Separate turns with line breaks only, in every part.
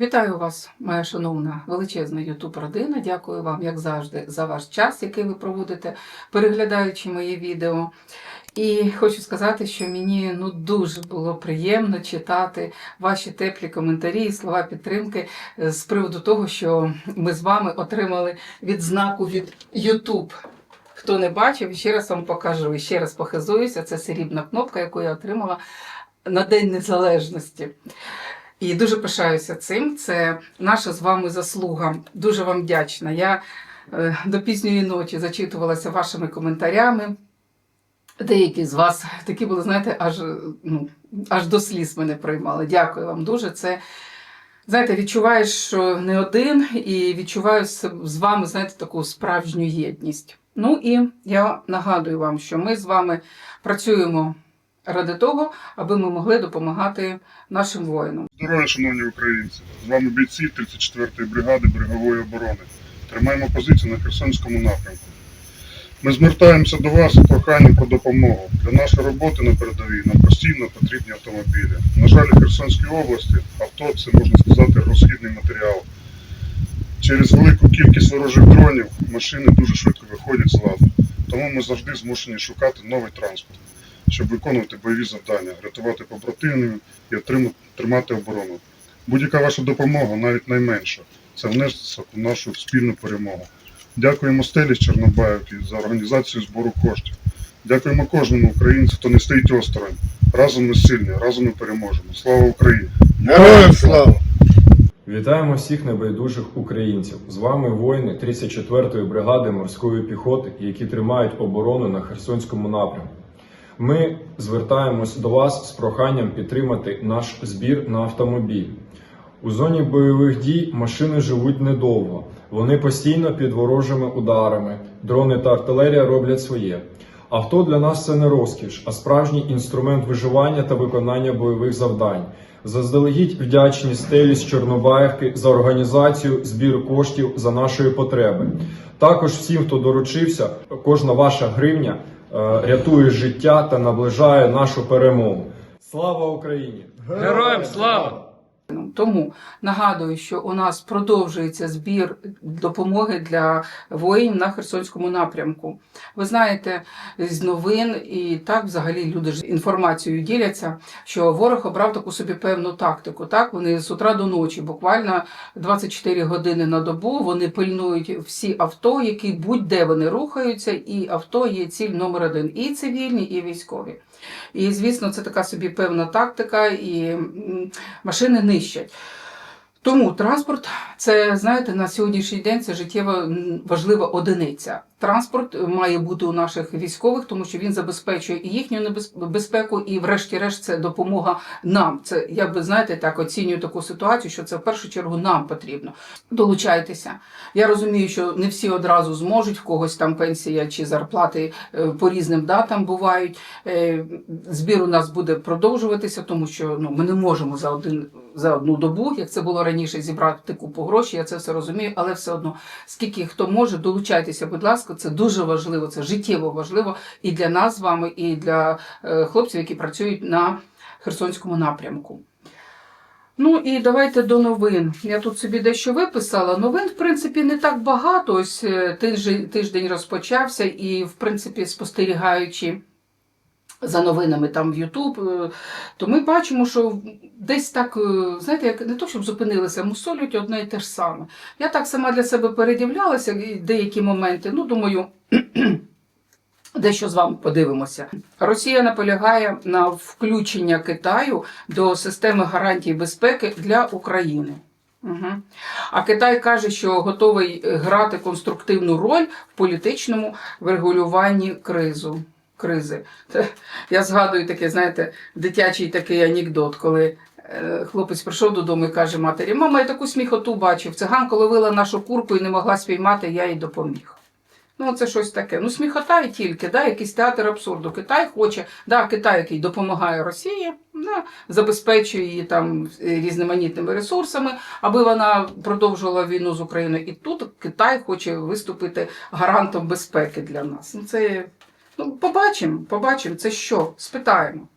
Вітаю вас, моя шановна величезна ютуб родина. Дякую вам, як завжди, за ваш час, який ви проводите, переглядаючи мої відео. І хочу сказати, що мені ну дуже було приємно читати ваші теплі коментарі і слова підтримки е, з приводу того, що ми з вами отримали відзнаку від YouTube. Хто не бачив, ще раз вам покажу і ще раз похизуюся. Це срібна кнопка, яку я отримала на День Незалежності. І дуже пишаюся цим. Це наша з вами заслуга. Дуже вам вдячна. Я е, до пізньої ночі зачитувалася вашими коментарями. Деякі з вас такі були, знаєте, аж, ну, аж до сліз мене приймали. Дякую вам дуже. Це, знаєте, відчуваєш, що не один, і відчуваю з з вами, знаєте, таку справжню єдність. Ну і я нагадую вам, що ми з вами працюємо ради того, аби ми могли допомагати нашим воїнам.
Здоров'я, шановні українці! З вами бійці 34-ї бригади берегової оборони. Тримаємо позицію на Херсонському напрямку. Ми звертаємося до вас з проханням про допомогу. Для нашої роботи на передовій нам постійно потрібні автомобілі. На жаль, у Херсонській області авто це можна сказати розхідний матеріал. Через велику кількість ворожих дронів машини дуже швидко виходять з ладу. Тому ми завжди змушені шукати новий транспорт, щоб виконувати бойові завдання, рятувати побратимів і отримати, тримати оборону. Будь-яка ваша допомога, навіть найменша, це внесок у нашу спільну перемогу. Дякуємо стелі з Чорнобаївки за організацію збору коштів. Дякуємо кожному українцю, хто не стоїть осторонь. Разом ми сильні, разом ми переможемо. Слава Україні!
Героям слава!
Вітаємо всіх небайдужих українців. З вами воїни 34-ї бригади морської піхоти, які тримають оборону на Херсонському напрямку. Ми звертаємось до вас з проханням підтримати наш збір на автомобіль. У зоні бойових дій машини живуть недовго. Вони постійно під ворожими ударами. Дрони та артилерія роблять своє. Авто для нас це не розкіш, а справжній інструмент виживання та виконання бойових завдань. Заздалегідь вдячні стелі з Чорнобаївки за організацію збір коштів за нашої потреби. Також всім, хто доручився, кожна ваша гривня рятує життя та наближає нашу перемогу. Слава Україні!
Героям слава!
Тому нагадую, що у нас продовжується збір допомоги для воїнів на Херсонському напрямку. Ви знаєте з новин і так взагалі люди ж інформацією діляться, що ворог обрав таку собі певну тактику. Так вони з утра до ночі, буквально 24 години на добу. Вони пильнують всі авто, які будь-де вони рухаються, і авто є ціль номер один і цивільні, і військові. І звісно, це така собі певна тактика, і машини нищать. Тому транспорт це, знаєте, на сьогоднішній день це життєво важлива одиниця. Транспорт має бути у наших військових, тому що він забезпечує і їхню безпеку, і, врешті-решт, це допомога нам. Це я би знаєте, так оцінюю таку ситуацію, що це в першу чергу нам потрібно. Долучайтеся. Я розумію, що не всі одразу зможуть, в когось там пенсія чи зарплати е, по різним датам бувають. Е, Збір у нас буде продовжуватися, тому що ну, ми не можемо за один за одну добу, як це було раніше, зібрати купу грошей. Я це все розумію, але все одно, скільки хто може, долучайтеся, будь ласка, це дуже важливо, це життєво важливо і для нас з вами, і для е, хлопців, які працюють на Херсонському напрямку. Ну і давайте до новин. Я тут собі дещо виписала. Новин, в принципі, не так багато. Ось е, тиждень, тиждень розпочався, і, в принципі, спостерігаючи за новинами там в Ютуб, е, то ми бачимо, що десь так, е, знаєте, як не то, щоб зупинилися, мусолють одне і те ж саме. Я так сама для себе передивлялася деякі моменти. Ну, думаю. Дещо з вами подивимося. Росія наполягає на включення Китаю до системи гарантій безпеки для України. Угу. А Китай каже, що готовий грати конструктивну роль в політичному врегулюванні кризу. Кризи. Я згадую таке, знаєте, дитячий такий анекдот, коли е, хлопець прийшов додому і каже матері: Мама, я таку сміхоту бачив. Циганка ловила нашу курку і не могла спіймати, я їй допоміг. Ну, це щось таке. Ну, сміхота і тільки, да, якийсь театр абсурду. Китай хоче, да, Китай, який допомагає Росії, да, забезпечує її там різноманітними ресурсами, аби вона продовжувала війну з Україною. І тут Китай хоче виступити гарантом безпеки для нас. Ну, це ну, побачимо, побачимо, це що? Спитаємо.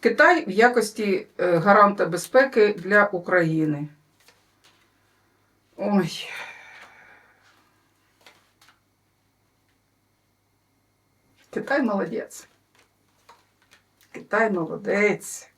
Китай в якості е, гаранта безпеки для України. Ой. Китай молодець. Китай молодець.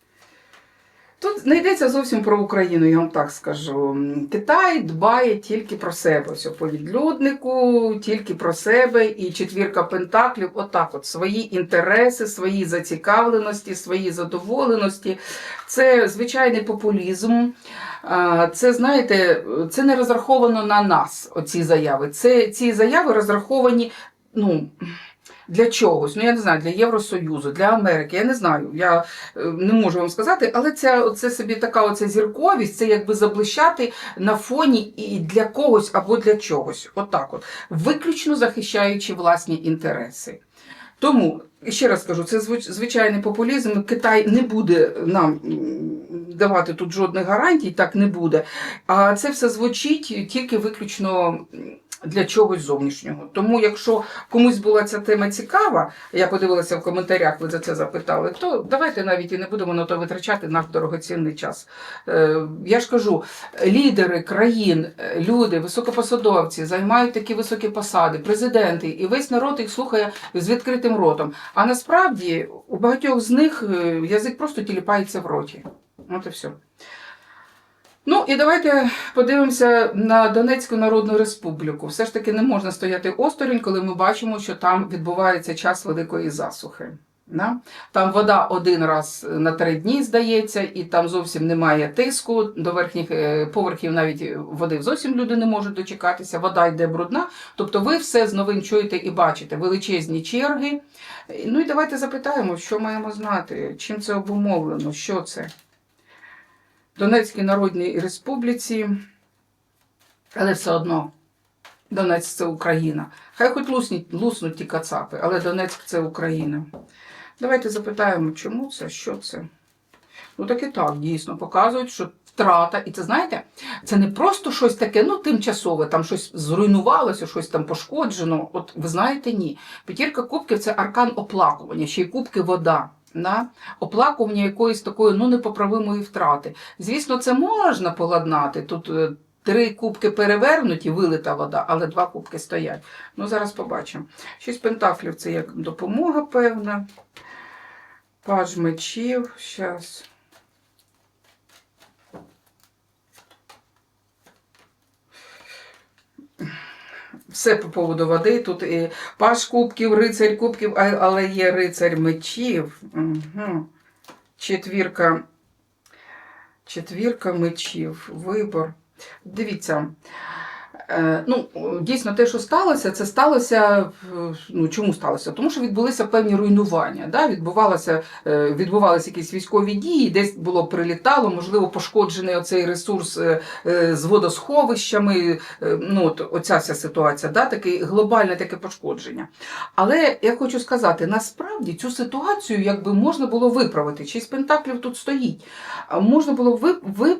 Тут не йдеться зовсім про Україну, я вам так скажу. Китай дбає тільки про себе. Ось по відлюднику, тільки про себе і четвірка пентаклів, отак, от свої інтереси, свої зацікавленості, свої задоволеності. Це звичайний популізм. Це, знаєте, це не розраховано на нас, оці заяви. Це, ці заяви розраховані, ну. Для чогось, ну я не знаю, для Євросоюзу, для Америки, я не знаю, я е, не можу вам сказати, але це, це собі така оця зірковість, це якби заблищати на фоні і для когось або для чогось. Отак от, виключно захищаючи власні інтереси. Тому, ще раз кажу, це звичайний популізм. Китай не буде нам давати тут жодних гарантій, так не буде. А це все звучить тільки виключно для чогось зовнішнього. Тому, якщо комусь була ця тема цікава, я подивилася в коментарях, ви за це запитали, то давайте навіть і не будемо на то витрачати наш дорогоцінний час. Е, Я ж кажу, лідери країн, е, люди, високопосадовці займають такі високі посади, президенти, і весь народ їх слухає з відкритим ротом. А насправді у багатьох з них е, язик просто тіліпається в роті. От і все. Ну і давайте подивимося на Донецьку Народну Республіку. Все ж таки не можна стояти осторонь, коли ми бачимо, що там відбувається час великої засухи. Там вода один раз на три дні здається, і там зовсім немає тиску. До верхніх е, поверхів навіть води зовсім люди не можуть дочекатися. Вода йде брудна. Тобто ви все з новин чуєте і бачите величезні черги. Ну і давайте запитаємо, що маємо знати, чим це обумовлено, що це. Донецькій Народній Республіці, але все одно Донецьк це Україна. Хай хоч луснуть, луснуть ті кацапи, але Донецьк це Україна. Давайте запитаємо, чому це, що це. Ну так і так, дійсно, показують, що втрата, і це знаєте, це не просто щось таке, ну тимчасове, там щось зруйнувалося, щось там пошкоджено. От ви знаєте, ні. П'ятірка кубків це аркан оплакування, ще й кубки вода. На оплакування якоїсь такої ну непоправимої втрати. Звісно, це можна поладнати. Тут е, три кубки перевернуті, вилита вода, але два кубки стоять. Ну, зараз побачимо. Шість пентаклів це як допомога певна. Паж мечів. Щас. Все по поводу води. Тут і паш кубків, рицарь кубків, але є рицарь мечів. Угу. Четвірка. Четвірка мечів. Вибор. Дивіться. Е, Ну, дійсно, те, що сталося, це сталося. Ну, чому сталося? Тому що відбулися певні руйнування. Да? Відбувалося, е, відбувалися якісь військові дії, десь було прилітало, можливо, пошкоджений оцей ресурс е, з водосховищами. Ну, от, оця вся ситуація, да? таке глобальне таке пошкодження. Але я хочу сказати, насправді цю ситуацію якби можна було виправити. Шість пентаклів тут стоїть. Можна було ви, ви,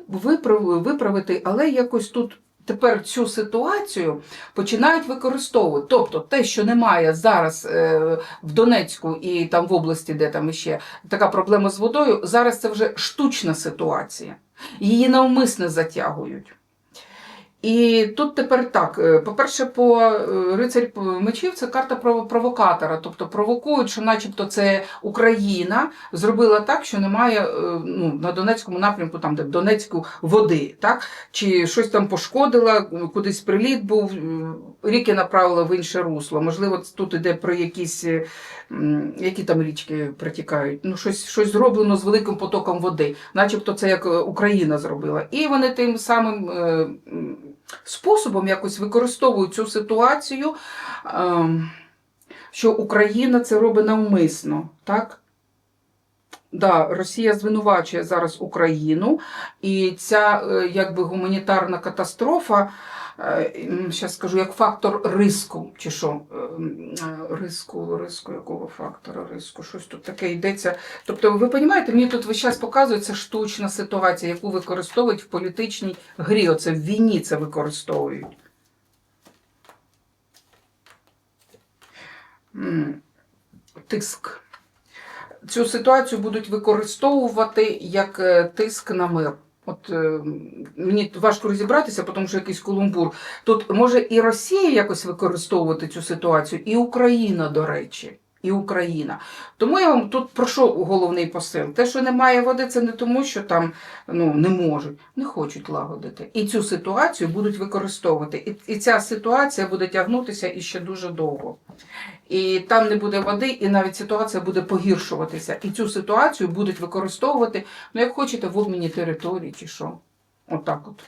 виправити, але якось тут. Тепер цю ситуацію починають використовувати. Тобто те, що немає зараз е, в Донецьку і там в області, де там іще така проблема з водою, зараз це вже штучна ситуація. Її навмисне затягують. І тут тепер так: е, по-перше, по е, рицарь мечів це карта прово- провокатора, тобто провокують, що начебто це Україна зробила так, що немає е, ну, на Донецькому напрямку, там де Донецьку води, так? чи щось там пошкодила, кудись приліт був, ріки направила в інше русло. Можливо, тут іде про якісь, які там річки протікають. Ну, щось, щось зроблено з великим потоком води, начебто це як Україна зробила. І вони тим самим способом якось використовують цю ситуацію, ем, що Україна це робить навмисно. Так? Да, Росія звинувачує зараз Україну, і ця е, якби гуманітарна катастрофа, зараз скажу, як фактор риску, чи що? Е, е, Риску, риску, якого фактора риску? Щось тут таке йдеться. Тобто, ви розумієте, мені тут весь час показується штучна ситуація, яку використовують в політичній грі. Оце в війні це використовують. Тиск цю ситуацію будуть використовувати як е, тиск на мир. От е, мені важко розібратися, тому що якийсь Колумбур. Тут може і Росія якось використовувати цю ситуацію, і Україна, до речі. І Україна. Тому я вам тут про що головний посил? Те, що немає води, це не тому, що там ну, не можуть, не хочуть лагодити. І цю ситуацію будуть використовувати. І, і ця ситуація буде тягнутися іще дуже довго. І там не буде води, і навіть ситуація буде погіршуватися. І цю ситуацію будуть використовувати, ну як хочете, в обміні територій чи що. Отак от.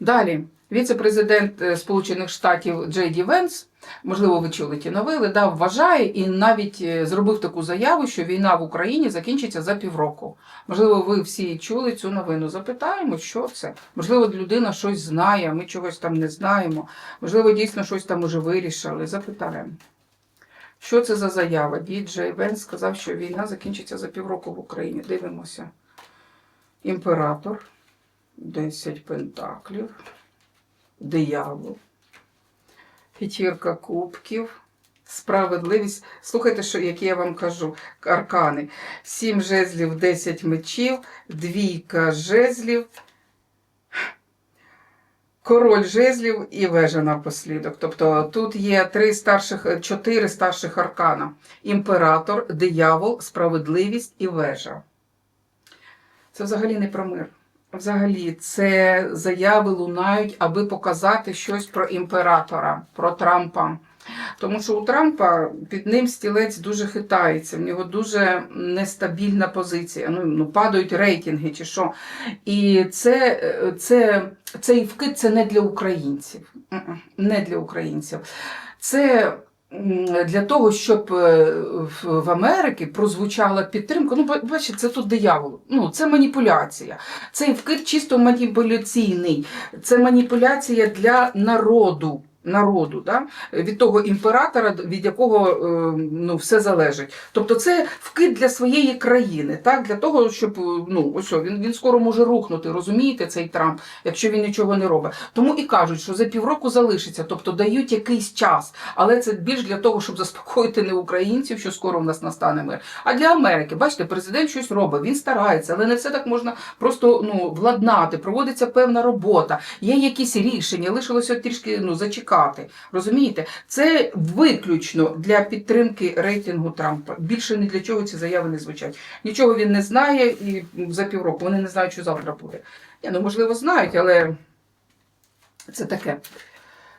Далі, віце-президент е, Сполучених Штатів Джей Ді Венс, можливо, ви чули ті новини, да, вважає і навіть е, зробив таку заяву, що війна в Україні закінчиться за півроку. Можливо, ви всі чули цю новину. Запитаємо, що це. Можливо, людина щось знає, ми чогось там не знаємо. Можливо, дійсно щось там уже вирішили. Запитаємо. Що це за заява? Діджей Венс сказав, що війна закінчиться за півроку в Україні. Дивимося. Імператор, 10 пентаклів, диявол, п'ятірка кубків, справедливість. Слухайте, що, які я вам кажу, аркани. Сім жезлів, 10 мечів, двійка жезлів, король жезлів і вежа напослідок. Тобто тут є три старших, чотири старших аркана: імператор, диявол, справедливість і вежа. Це взагалі не про мир. Взагалі, це заяви лунають, аби показати щось про імператора, про Трампа. Тому що у Трампа під ним стілець дуже хитається, в нього дуже нестабільна позиція. Ну, ну падають рейтинги чи що. І це, це, цей вкид це не для українців. Не для українців. Це для того, щоб е, в- Америці прозвучала підтримка. Ну, ба- бачите, це тут диявол. Ну, це маніпуляція. Цей вкид чисто маніпуляційний. Це маніпуляція для народу. Народу, да? від того імператора, від якого е, ну, все залежить. Тобто це вкид для своєї країни, так? для того, щоб е, ну, ось він, він скоро може рухнути, розумієте, цей Трамп, якщо він нічого не робить. Тому і кажуть, що за півроку залишиться, тобто дають якийсь час, але це більш для того, щоб заспокоїти не українців, що скоро в нас настане мир, а для Америки. Бачите, президент щось робить, він старається, але не все так можна просто ну, владнати. Проводиться певна робота, є якісь рішення, лишилося трішки ну, зачекати. Розумієте? Це виключно для підтримки рейтингу Трампа. Більше ні для чого ці заяви не звучать. Нічого він не знає і за півроку вони не знають, що завтра буде. Ні, ну можливо, знають, але це таке.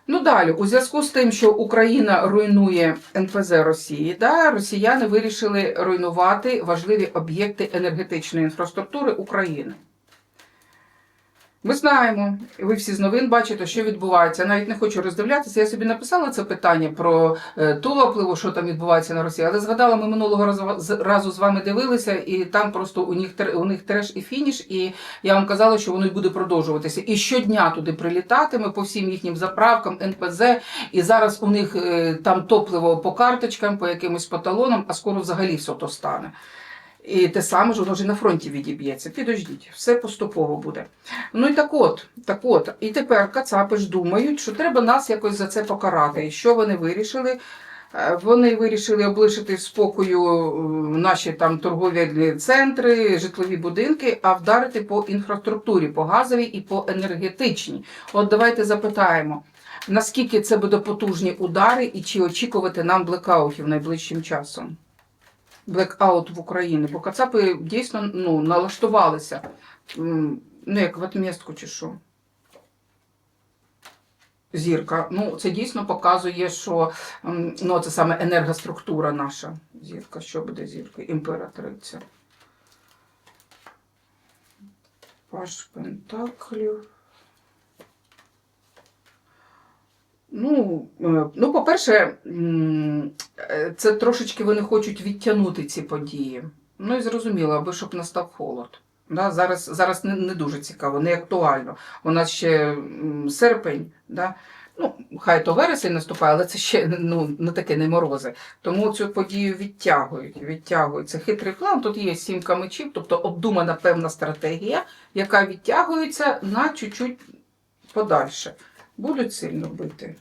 Ну далі, у зв'язку з тим, що Україна руйнує НПЗ Росії, да, росіяни вирішили руйнувати важливі об'єкти енергетичної інфраструктури України. Ми знаємо, ви всі з новин бачите, що відбувається. Я навіть не хочу роздивлятися. Я собі написала це питання про е, тулопливу, що там відбувається на Росії, але згадала, ми минулого разу, разу з вами дивилися, і там просто у них, у них треш і фініш, і я вам казала, що воно й буде продовжуватися. І щодня туди прилітатиме по всім їхнім заправкам, НПЗ, і зараз у них е, там топливо по карточкам, по якимось по талонам, а скоро взагалі все то стане. І те саме ж воно і на фронті відіб'ється. Підождіть, все поступово буде. Ну і так от, так от, і тепер кацапи ж думають, що треба нас якось за це покарати. І що вони вирішили? Е, Вони вирішили облишити спокою е, наші там торгові центри, житлові будинки, а вдарити по інфраструктурі, по газовій і по енергетичній. От давайте запитаємо, наскільки це буде потужні удари і чи очікувати нам блекаутів найближчим часом? Блекаут в Україні, бо кацапи дійсно ну, налаштувалися. Ну, як в отмістку чи що. Зірка. Ну, це дійсно показує, що ну, це саме енергоструктура наша. Зірка. Що буде зірка? Імператриця. Паш Пентаклів. Ну, е, ну, по-перше, е, це трошечки вони хочуть відтягнути ці події. Ну і зрозуміло, аби щоб настав холод. Да, зараз зараз не, не дуже цікаво, не актуально. У нас ще серпень, да? ну, хай то вересень наступає, але це ще ну, не таке не морози. Тому цю подію відтягують. відтягують. Це хитрий план. Тут є сімка мечів, тобто обдумана певна стратегія, яка відтягується на чуть-чуть подальше. Будуть сильно бити.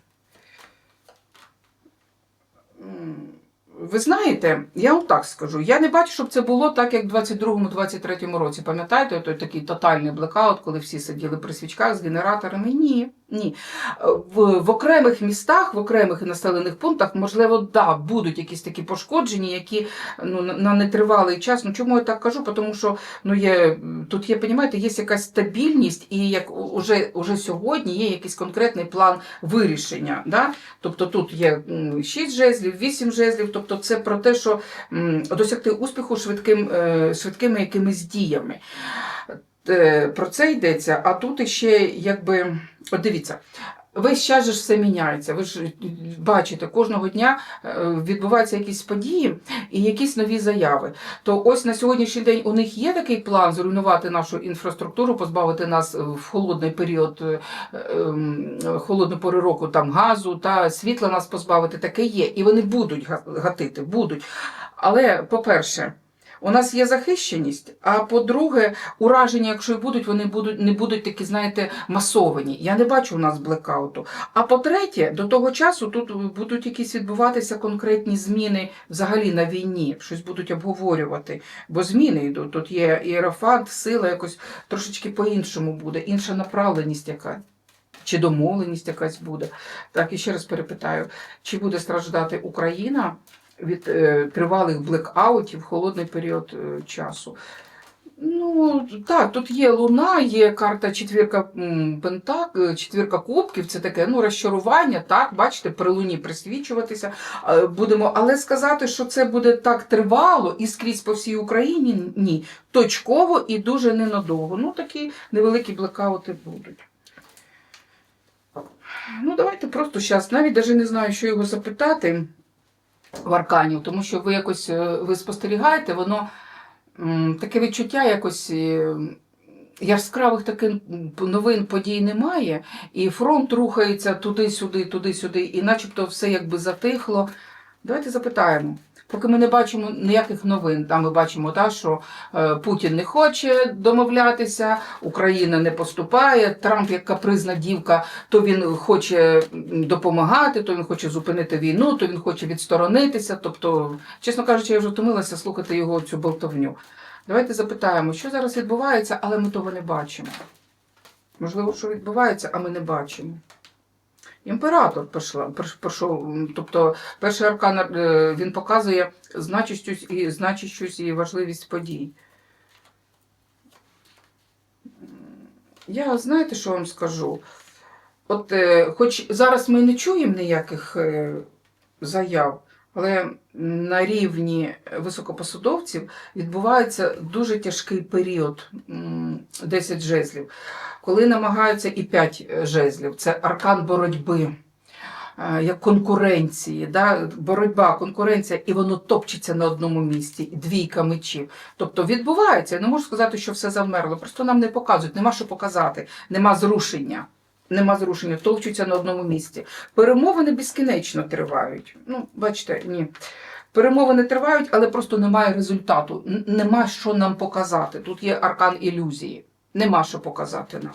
Ви знаєте, я вам так скажу, я не бачу, щоб це було так, як в 22-23 році. Пам'ятаєте, той такий тотальний блекаут, коли всі сиділи при свічках з генераторами? Ні, ні. Е, В, в окремих містах, в окремих населених пунктах, можливо, да, будуть якісь такі пошкодження, які ну, на- нетривалий час. Ну чому я так кажу? Тому що ну, є, тут є, понімаєте, є якась стабільність, і як уже, уже сьогодні є якийсь конкретний план вирішення. Да? Тобто тут є 6 жезлів, 8 жезлів, тобто це про те, що досягти успіху швидким, е, швидкими якимись діями. Е, Про це йдеться, а тут іще якби. От дивіться. Весь час же все міняється. Ви ж бачите, кожного дня е, відбуваються якісь події і якісь нові заяви. То ось на сьогоднішній день у них є такий план зруйнувати нашу інфраструктуру, позбавити нас е, в холодний період, е, ем, холодну пору року там газу та світла нас позбавити. Таке є. І вони будуть гатити, будуть. Але, по-перше, у нас є захищеність, а по-друге, ураження, якщо і будуть, вони будуть не будуть такі, знаєте, масовані. Я не бачу у нас блекауту. А по-третє, до того часу тут будуть якісь відбуватися конкретні зміни взагалі на війні, щось будуть обговорювати. Бо зміни йдуть. Тут є іерофант, сила якось трошечки по-іншому буде, інша направленість яка. Чи домовленість якась буде. Так, і ще раз перепитаю, чи буде страждати Україна від е, тривалих блекаутів в холодний період е, часу? Ну, так, тут є луна, є карта четвірка пентак, е, четвірка кубків, це таке ну, розчарування, так, бачите, при луні присвічуватися будемо. Але сказати, що це буде так тривало і скрізь по всій Україні, ні. Точково і дуже ненадовго. Ну, такі невеликі блекаути будуть. Ну, давайте просто зараз, навіть даже не знаю, що його запитати в Арканів, тому що ви якось е, ви спостерігаєте, воно таке відчуття якось. е, Яскравих таких новин подій немає, і фронт рухається туди-сюди, туди-сюди, і начебто все якби затихло. Давайте запитаємо. Поки ми не бачимо ніяких новин, там ми бачимо, та, що е, Путін не хоче домовлятися, Україна не поступає, Трамп як капризна дівка, то він хоче допомагати, то він хоче зупинити війну, то він хоче відсторонитися. Тобто, чесно кажучи, я вже втомилася слухати його цю болтовню. Давайте запитаємо, що зараз відбувається, але ми того не бачимо. Можливо, що відбувається, а ми не бачимо. Імператор пішов, тобто перший аркан е, він показує значущість і значущість і важливість подій. Я знаєте, що вам скажу? От, е, хоч зараз ми не чуємо ніяких е, заяв, але на рівні високопосадовців відбувається дуже тяжкий період 10 жезлів, коли намагаються і 5 жезлів. Це аркан боротьби. е, Як конкуренції, да? боротьба, конкуренція, і воно топчеться на одному місці, двійка мечів. Тобто відбувається. Я не можу сказати, що все завмерло. Просто нам не показують, нема що показати, нема зрушення. Нема зрушення, товчуться на одному місці. Перемовини безкінечно тривають. Ну, бачите, ні. Перемовини тривають, але просто немає результату. Нема що нам показати. Тут є аркан ілюзії. Нема що показати нам.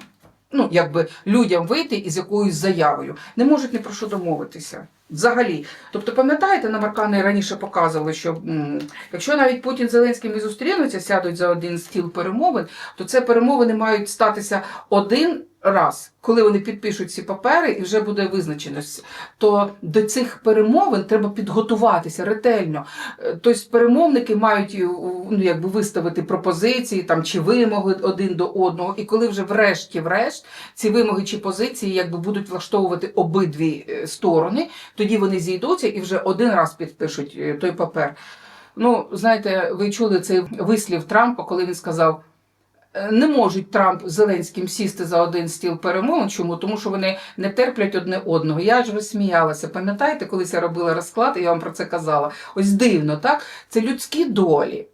Ну, якби людям вийти із якоюсь заявою. Не можуть ні про що домовитися. Взагалі. Тобто, пам'ятаєте, на Маркани раніше показували, що м, якщо навіть Путін з Зеленським і зустрінуться, сядуть за один стіл перемовин, то це перемовини мають статися один раз, коли вони підпишуть ці папери і вже буде визначеність. То до цих перемовин треба підготуватися ретельно. Е, Тобто перемовники мають е, ну, якби виставити пропозиції там, чи вимоги один до одного. І коли вже врешті-врешт ці вимоги чи позиції якби будуть влаштовувати обидві е, сторони, тоді вони зійдуться і вже один раз підпишуть той папер. Ну, знаєте, ви чули цей вислів Трампа, коли він сказав. «Е, Не можуть Трамп з Зеленським сісти за один стіл перемовин. Чому? Тому що вони не терплять одне одного. Я ж розсміялася. Пам'ятаєте, колись я робила розклад, і я вам про це казала. Ось дивно, так? Це людські долі.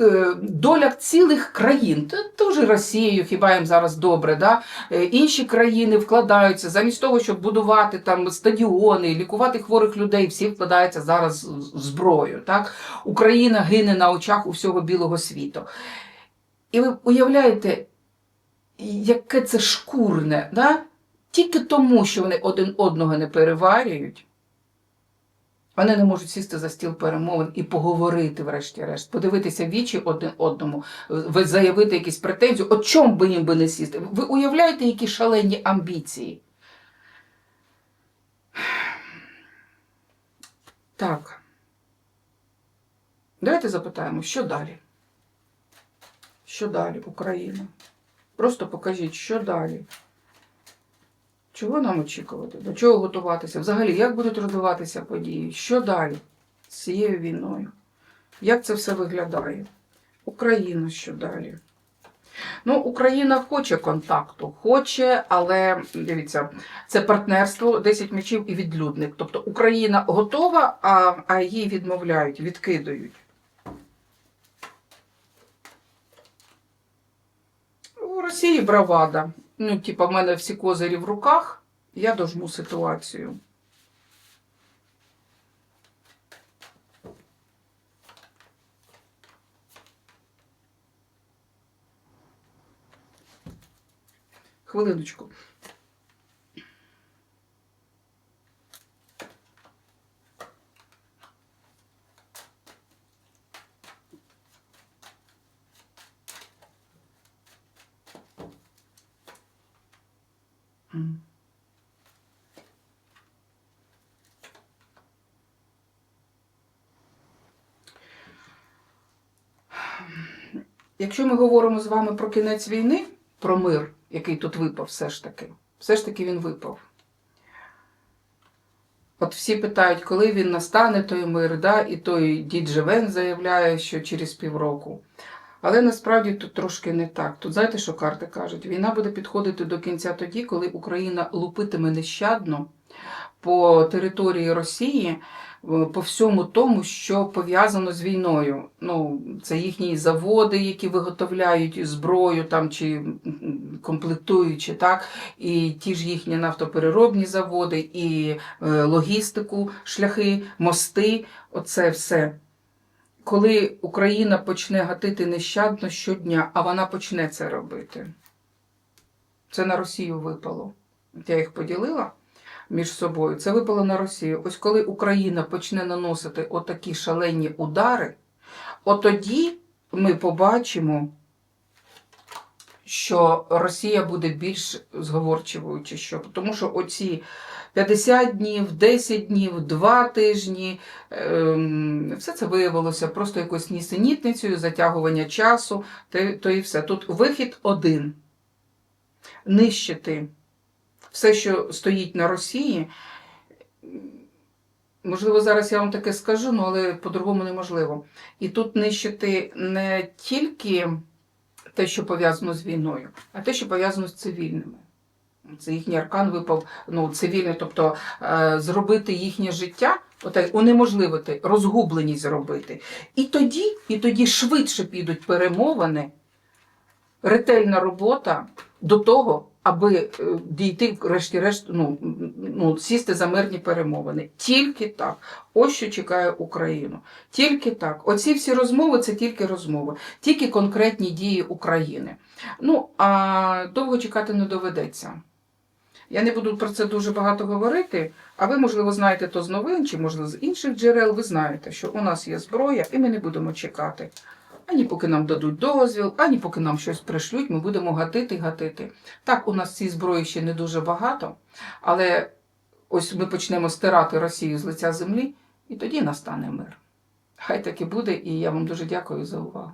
Е, Доля цілих країн, теж Росією, хіба їм зараз добре, да? Е, інші країни вкладаються замість того, щоб будувати там стадіони, лікувати хворих людей, всі вкладаються зараз в зброю. Так? Україна гине на очах у всього білого світу. І ви уявляєте, яке це шкурне, да? тільки тому, що вони один одного не переварюють, Вони не можуть сісти за стіл перемовин і поговорити, врешті-решт, подивитися вічі один одному, заявити якісь претензії. От чому би їм би не сісти? Ви уявляєте, які шалені амбіції? Так. Давайте запитаємо, що далі? Що далі, Україна? Просто покажіть, що далі. Чого нам очікувати? До чого готуватися? Взагалі, як будуть розвиватися події? Що далі з цією війною? Як це все виглядає? Україна що далі? Ну, Україна хоче контакту, хоче, але дивіться, це партнерство 10 мечів і відлюдник. Тобто Україна готова, а, а її відмовляють, відкидають. У Росії бравада. Ну, типа, в мене всі козирі в руках, я дожму ситуацію. Хвилиночку. Якщо ми говоримо з вами про кінець війни, про мир, який тут випав, все ж таки, все ж таки він випав. От всі питають, коли він настане, той мир, да? і той дід Живен заявляє, що через півроку. Але насправді тут трошки не так. Тут знаєте, що карти кажуть? Війна буде підходити до кінця тоді, коли Україна лупитиме нещадно по території Росії, по всьому тому, що пов'язано з війною. Ну, це їхні заводи, які виготовляють зброю там чи комплектуючи, так, і ті ж їхні нафтопереробні заводи, і е, логістику, шляхи, мости. Оце все. Коли Україна почне гатити нещадно щодня, а вона почне це робити. Це на Росію випало. Я їх поділила між собою. Це випало на Росію. Ось коли Україна почне наносити отакі шалені удари, от тоді ми побачимо, що Росія буде більш зговорчивою, чи що. Тому що оці 50 днів, 10 днів, 2 тижні, ем, все це виявилося просто якоюсь нісенітницею, затягування часу, то і все. Тут вихід один. Нищити все, що стоїть на Росії. Можливо, зараз я вам таке скажу, ну, але по-другому неможливо. І тут нищити не тільки те, що пов'язано з війною, а те, що пов'язано з цивільними. Це їхній аркан випав ну, цивільний, тобто е, зробити їхнє життя, отак, унеможливити, розгубленість зробити. І тоді, і тоді швидше підуть перемовини, ретельна робота до того, аби е, дійти, врешті-решт, ну, ну, сісти за мирні перемовини. Тільки так. Ось що чекає Україну. Тільки так. Оці всі розмови це тільки розмови, тільки конкретні дії України. Ну, а довго чекати не доведеться. Я не буду про це дуже багато говорити, а ви, можливо, знаєте то з новин, чи, можливо, з інших джерел. Ви знаєте, що у нас є зброя, і ми не будемо чекати. Ані поки нам дадуть дозвіл, ані поки нам щось пришлють, ми будемо гатити гатити. Так, у нас цієї зброї ще не дуже багато, але ось ми почнемо стирати Росію з лиця землі, і тоді настане мир. Хай так і буде, і я вам дуже дякую за увагу.